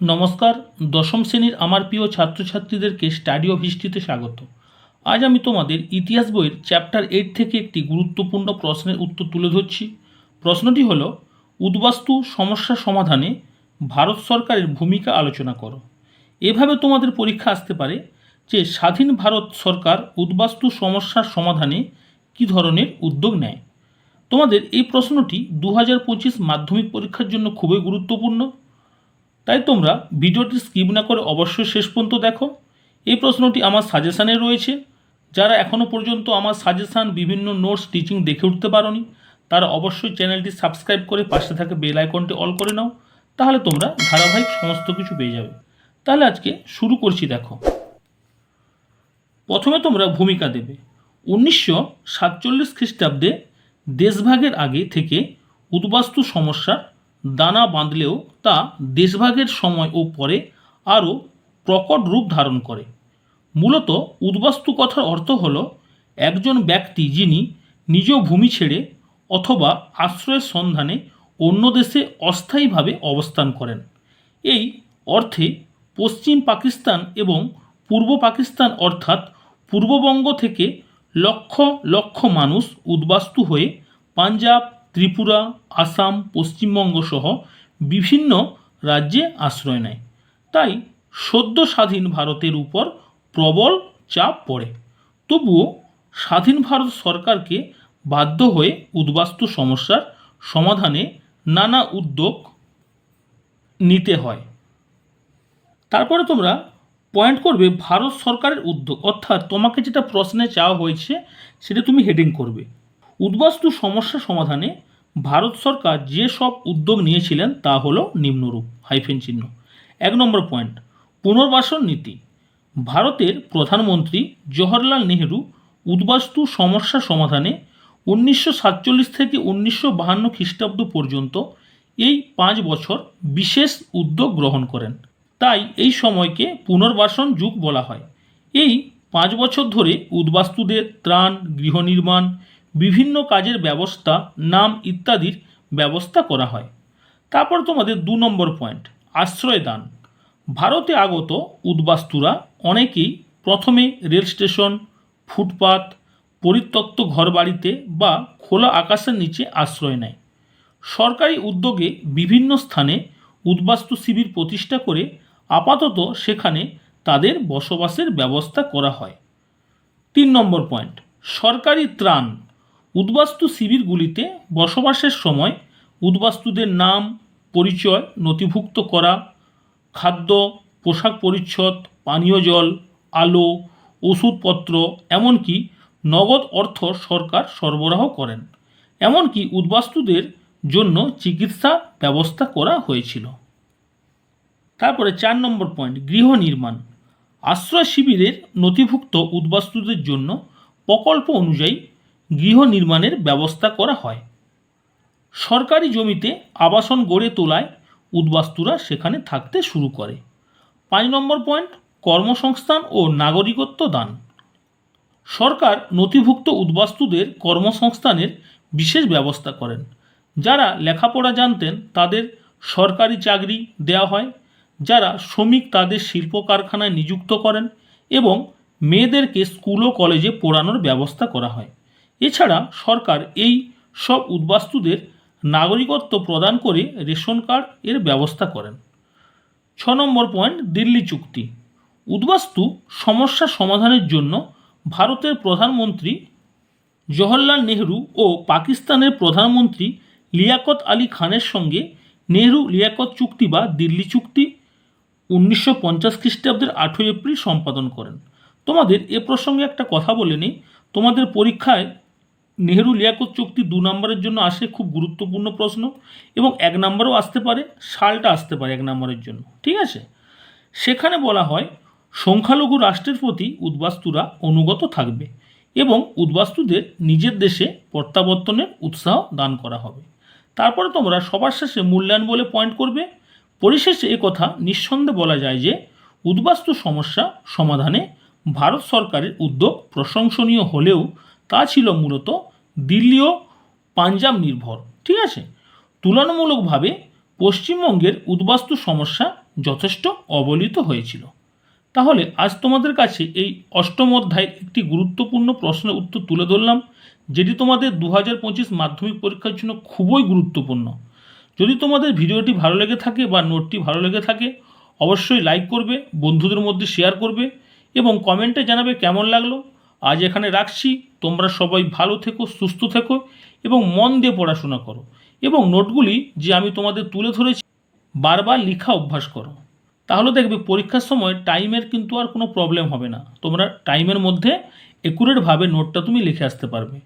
নমস্কার, দশম শ্রেণির আমার প্রিয় ছাত্রছাত্রীদেরকে স্টাডি অফ হিস্ট্রিতে স্বাগত। আজ আমি তোমাদের ইতিহাস বইয়ের চ্যাপ্টার এইট থেকে একটি গুরুত্বপূর্ণ প্রশ্নের উত্তর তুলে ধরছি। প্রশ্নটি হল, উদ্বাস্তু সমস্যা সমাধানে ভারত সরকারের ভূমিকা আলোচনা করো। এভাবে তোমাদের পরীক্ষা আসতে পারে যে স্বাধীন ভারত সরকার উদ্বাস্তু সমস্যার সমাধানে কী ধরনের উদ্যোগ নেয়। তোমাদের এই প্রশ্নটি দু হাজার পঁচিশ মাধ্যমিক পরীক্ষার জন্য খুবই গুরুত্বপূর্ণ। তাই তোমরা ভিডিওটি স্কিপ না করে অবশ্যই শেষ পর্যন্ত দেখো। এই প্রশ্নটি আমার সাজেশানে রয়েছে। যারা এখনও পর্যন্ত আমার সাজেশান, বিভিন্ন নোটস, টিচিং দেখে উঠতে পারোনি, তারা অবশ্যই চ্যানেলটি সাবস্ক্রাইব করে পাশে থাকা বেল আইকনটি অল করে নাও, তাহলে তোমরা ধারাবাহিক সমস্ত কিছু পেয়ে যাবে। তাহলে আজকে শুরু করছি দেখো। প্রথমে তোমরা ভূমিকা দেবে। উনিশশো সাতচল্লিশ খ্রিস্টাব্দে দেশভাগের আগে থেকে উদ্বাস্তু সমস্যার দানা বাঁধলেও তা দেশভাগের সময় ও পরে আরও প্রকট রূপ ধারণ করে। মূলত উদ্বাস্তু কথার অর্থ হল একজন ব্যক্তি যিনি নিজ ভূমি ছেড়ে অথবা আশ্রয়ের সন্ধানে অন্য দেশে অস্থায়ীভাবে অবস্থান করেন। এই অর্থে পশ্চিম পাকিস্তান এবং পূর্ব পাকিস্তান অর্থাৎ পূর্ববঙ্গ থেকে লক্ষ লক্ষ মানুষ উদ্বাস্তু হয়ে পাঞ্জাব ত্রিপুরা, আসাম, পশ্চিমবঙ্গ সহ বিভিন্ন রাজ্যে আশ্রয় নেয়। তাই সদ্য স্বাধীন ভারতের উপর প্রবল চাপ পড়ে। তবুও স্বাধীন ভারত সরকারকে বাধ্য হয়ে উদ্বাস্তু সমস্যার সমাধানে নানা উদ্যোগ নিতে হয়। তারপরে তোমরা পয়েন্ট করবে ভারত সরকারের উদ্যোগ। অর্থাৎ তোমাকে যেটা প্রশ্নে চাওয়া হয়েছে, সেটা তুমি হেডিং করবে। উদ্বাস্তু সমস্যা সমাধানে ভারত সরকার যে সব উদ্যোগ নিয়েছিলেন তা হলো নিম্নরূপ, হাইফেন চিহ্ন। এক নম্বর পয়েন্ট, পুনর্বাসন নীতি। ভারতের প্রধানমন্ত্রী জওহরলাল নেহেরু উদ্বাস্তু সমস্যা সমাধানে উনিশশো সাতচল্লিশ থেকে উনিশশো বাহান্ন খ্রিস্টাব্দ পর্যন্ত এই পাঁচ বছর বিশেষ উদ্যোগ গ্রহণ করেন। তাই এই সময়কে পুনর্বাসন যুগ বলা হয়। এই পাঁচ বছর ধরে উদ্বাস্তুদের ত্রাণ, গৃহ নির্মাণ বিভিন্ন কাজের ব্যবস্থা, নাম ইত্যাদির ব্যবস্থা করা হয়। তারপর তোমাদের দু নম্বর পয়েন্ট আশ্রয় দান ভারতে আগত উদ্বাস্তুরা অনেকেই প্রথমে রেল স্টেশন, ফুটপাত, পরিত্যক্ত ঘরবাড়িতে বা খোলা আকাশের নিচে আশ্রয় নেয়। সরকারি উদ্যোগে বিভিন্ন স্থানে উদ্বাস্তু শিবির প্রতিষ্ঠা করে আপাতত সেখানে তাদের বসবাসের ব্যবস্থা করা হয়। তিন নম্বর পয়েন্ট সরকারি ত্রাণ। উদ্বাস্তু শিবিরগুলিতে বসবাসের সময় উদ্বাস্তুদের নাম, পরিচয় নথিভুক্ত করা, খাদ্য, পোশাক পরিচ্ছদ, পানীয় জল, আলো, ওষুধপত্র, এমনকি নগদ অর্থ সরকার সরবরাহ করেন। এমনকি উদ্বাস্তুদের জন্য চিকিৎসা ব্যবস্থা করা হয়েছিল। তারপরে চার নম্বর পয়েন্ট, গৃহ নির্মাণ। আশ্রয় শিবিরের নথিভুক্ত উদ্বাস্তুদের জন্য প্রকল্প অনুযায়ী গৃহ নির্মাণের ব্যবস্থা করা হয়। সরকারি জমিতে আবাসন গড়ে তোলায় উদ্বাস্তুরা সেখানে থাকতে শুরু করে। পাঁচ নম্বর পয়েন্ট, কর্মসংস্থান ও নাগরিকত্ব দান। সরকার নথিভুক্ত উদ্বাস্তুদের কর্মসংস্থানের বিশেষ ব্যবস্থা করেন। যারা লেখাপড়া জানতেন, তাদের সরকারি চাকরি দেওয়া হয়। যারা শ্রমিক, তাদের শিল্প কারখানায় নিযুক্ত করেন এবং মেয়েদেরকে স্কুল ও কলেজে পড়ানোর ব্যবস্থা করা হয়। এছাড়া সরকার এই সব উদ্বাস্তুদের নাগরিকত্ব প্রদান করে রেশন কার্ড এর ব্যবস্থা করেন। ছ নম্বর পয়েন্ট, দিল্লি চুক্তি। উদ্বাস্তু সমস্যা সমাধানের জন্য ভারতের প্রধানমন্ত্রী জওহরলাল নেহরু ও পাকিস্তানের প্রধানমন্ত্রী লিয়াকত আলী খানের সঙ্গে নেহরু লিয়াকত চুক্তি বা দিল্লি চুক্তি উনিশশো পঞ্চাশ খ্রিস্টাব্দের আঠই এপ্রিল সম্পাদন করেন। তোমাদের এ প্রসঙ্গে একটা কথা বলে নিই। তোমাদের পরীক্ষায় নেহরু লিয়াকত চুক্তি দু নম্বরের জন্য আসে খুব গুরুত্বপূর্ণ প্রশ্ন এবং এক নম্বরও আসতে পারে, সালটা আসতে পারে এক নম্বরের জন্য, ঠিক আছে? সেখানে বলা হয়, সংখ্যালঘু রাষ্ট্রের প্রতি উদ্বাস্তুরা অনুগত থাকবে এবং উদ্বাস্তুদের নিজের দেশে প্রত্যাবর্তনের উৎসাহ দান করা হবে। তারপরে তোমরা সবার শেষে মূল্যায়ন বলে পয়েন্ট করবে। পরিশেষে কথা নিঃসন্দেহে বলা যায় যে, উদ্বাস্তু সমস্যা সমাধানে ভারত সরকারের উদ্যোগ প্রশংসনীয় হলেও তা ছিল মূলত দিল্লি ও পাঞ্জাব নির্ভর, ঠিক আছে? তুলনামূলকভাবে পশ্চিমবঙ্গের উদ্বাস্তু সমস্যা যথেষ্ট অবলিত হয়েছিল। তাহলে আজ তোমাদের কাছে এই অষ্টম অধ্যায়ের একটি গুরুত্বপূর্ণ প্রশ্নের উত্তর তুলে ধরলাম, যেটি তোমাদের দু হাজার পঁচিশ মাধ্যমিক পরীক্ষার জন্য খুবই গুরুত্বপূর্ণ। যদি তোমাদের ভিডিওটি ভালো লেগে থাকে বা নোটটি ভালো লেগে থাকে, অবশ্যই লাইক করবে, বন্ধুদের মধ্যে শেয়ার করবে এবং কমেন্টে জানাবে কেমন লাগল। আজ এখানে রাখছি। তোমরা সবাই ভালো থেকো, সুস্থ থেকো এবং মন দিয়ে পড়াশোনা করো। এবং নোটগুলি যে আমি তোমাদের তুলে ধরেছি, বারবার লেখা অভ্যাস করো। তাহলে দেখবে পরীক্ষার সময় টাইমের কিন্তু আর কোনো প্রবলেম হবে না। তোমরা টাইমের মধ্যে একুরেটভাবে নোটটা তুমি লিখে আসতে পারবে।